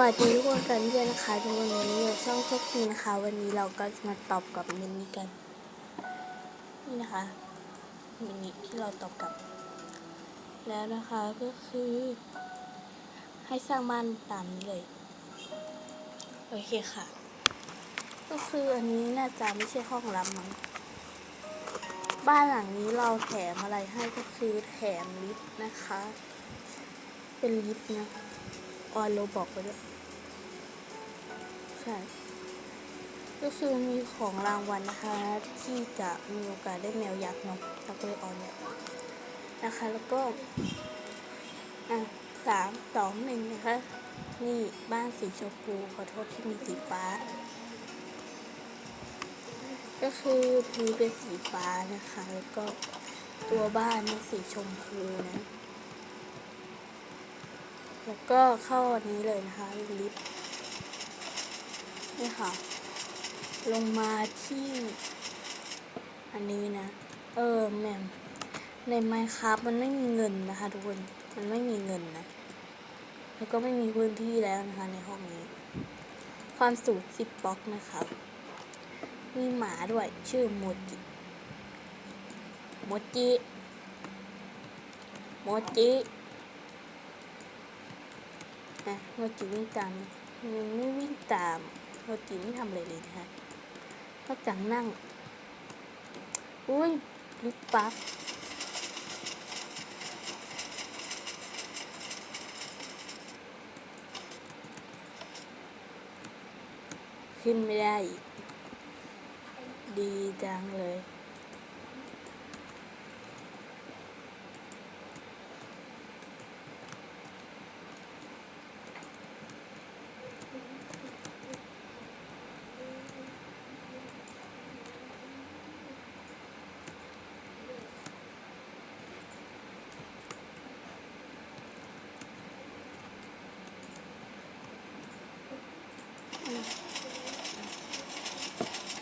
วัสดีทุกคนกันด้วยนะคะทุกวันนี้อยู่ช่องเทคนิคนะคะ วันนี้เราก็มาตอบกับมินนี่กันนี่นะคะมินนี่ที่เราตอบกับ แล้วนะคะก็คือ ให้สร้างบ้านตามนี้เลยโอเคค่ะ ก็คืออันนี้น่าจะไม่ใช่ห้องรับมั้งบ้านหลังนี้เราแถมอะไรให้ก็คือแถมลิฟต์นะคะ เป็นลิฟต์นะ ออนโลบอกไปด้วย ใช่ ก็คือมีของรางวัลนะคะ ที่จะมีโอกาสได้แมวยักษ์เนาะเราก็เลยออนเนี่ยนะคะ แล้วก็ อะสามสองหนึ่งนะคะ นี่บ้านสีชมพูขอโทษที่มีสีฟ้า ก็คือพื้นเป็นสีฟ้านะคะ แล้วก็ตัวบ้านเป็นสีชมพูนะ แล้วก็เข้าอันนี้เลยนะคะลิฟต์นี่ค่ะ ลงมาที่อันนี้นะ เออแม่ในไมครับมันไม่มีเงินนะคะทุกคน มันไม่มีเงินนะ แล้วก็ไม่มีพื้นที่แล้วนะคะในห้องนี้ ความสูงสิบบล็อกนะคะมีหมาด้วย ชื่อโมจิ โมจิ โมจิ นะโมจิวิ่งตามมันไม่วิ่งตามโมจิไม่ทำอะไรเลยนะคะนอกจากนั่ง อุ้ยลิปปั๊บขึ้นไม่ได้ ดีจังเลย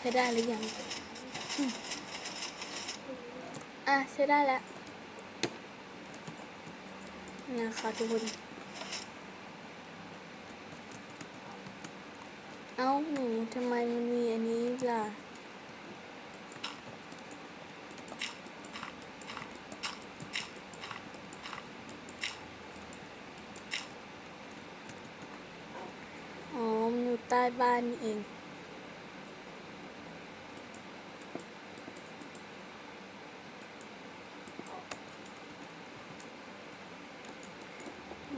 ใช้ได้หรือยังอะใช้ได้แล้วนะคะทุกคน เอ้าหนูทำไมมันมีอันนี้ล่ะอ๋อมันอยู่ใต้บ้านนี่เอง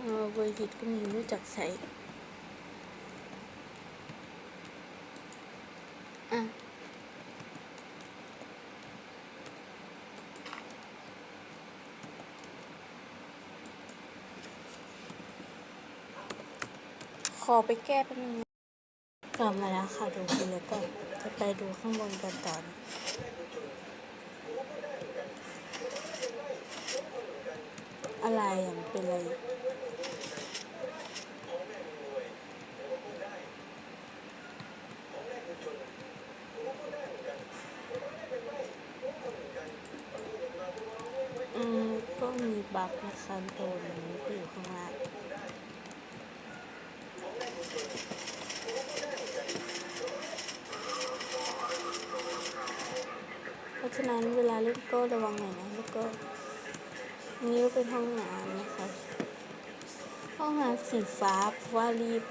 เออเบอร์หิตก็มีรู้จักใช้อะขอไปแก้แป๊บนึงกลับมาแล้วค่ะดูคุณแล้วก็จะไปดูข้างบนกันต่อนอะไรอะมันเป็นอะไร อืม ก็มี บั๊กนะคะโดนนี้อยู่ข้างล่างเพราะฉะนั้นเวลาเล่นก็ระวังหน่อยนะแล้วก็นิ้วเป็นห้องน้ำนะคะห้องน้ำสีฟ้าเพราะว่ารีบ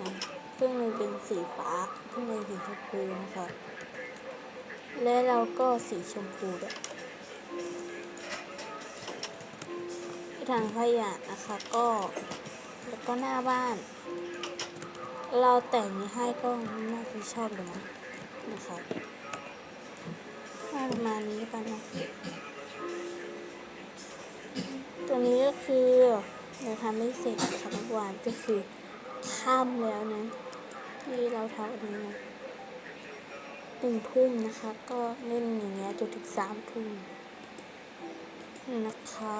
นะเครื่องเลยเป็นสีฟ้าเครื่องเลยสีชมพูนะคะและเราก็สีชมพูด้วย ทางขยะนะคะก็แล้วก็หน้าบ้าน เราแต่งนี้ให้ก็น่าจะชอบเลยนะนะคะประมาณนี้กันนะตัวนี้ก็คือเราทำไม่เสร็จนะคะเมื่อวานก็คือค่ำแล้วนะที่เราทำอันนี้นะหนึ่งทุ่มนะคะ ก็เล่นอย่างเงี้ยจนถึงสามทุ่มนะคะ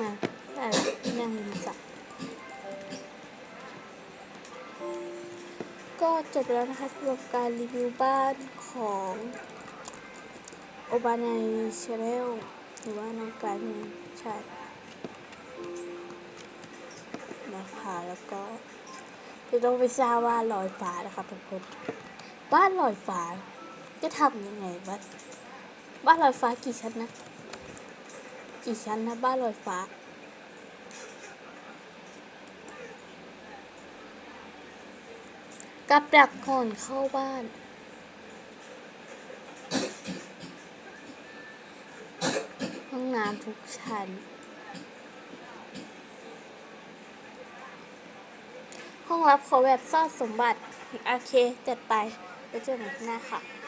มาได้แล้วนั่งริมสระก็จบแล้วนะคะสำหรับการรีวิวบ้านของโอบานายชาแนลหรือว่าน้องการเงินใช่นะคะแล้วก็จะต้องไปสร้างบ้าลอยฟ้านะคะทุกคนบ้านลอยฟ้าจะทำยังไงบ้านบ้านลอยฟ้ากี่ชั้นนะ กี่ชั้นนะบ้านลอยฟ้า กับดักก่อนเข้าบ้าน ห้องน้ำทุกชั้น ห้องรับขอแบบซ่อนสมบัติ โอเคจัดไปไปเจอกันหน้าค่ะ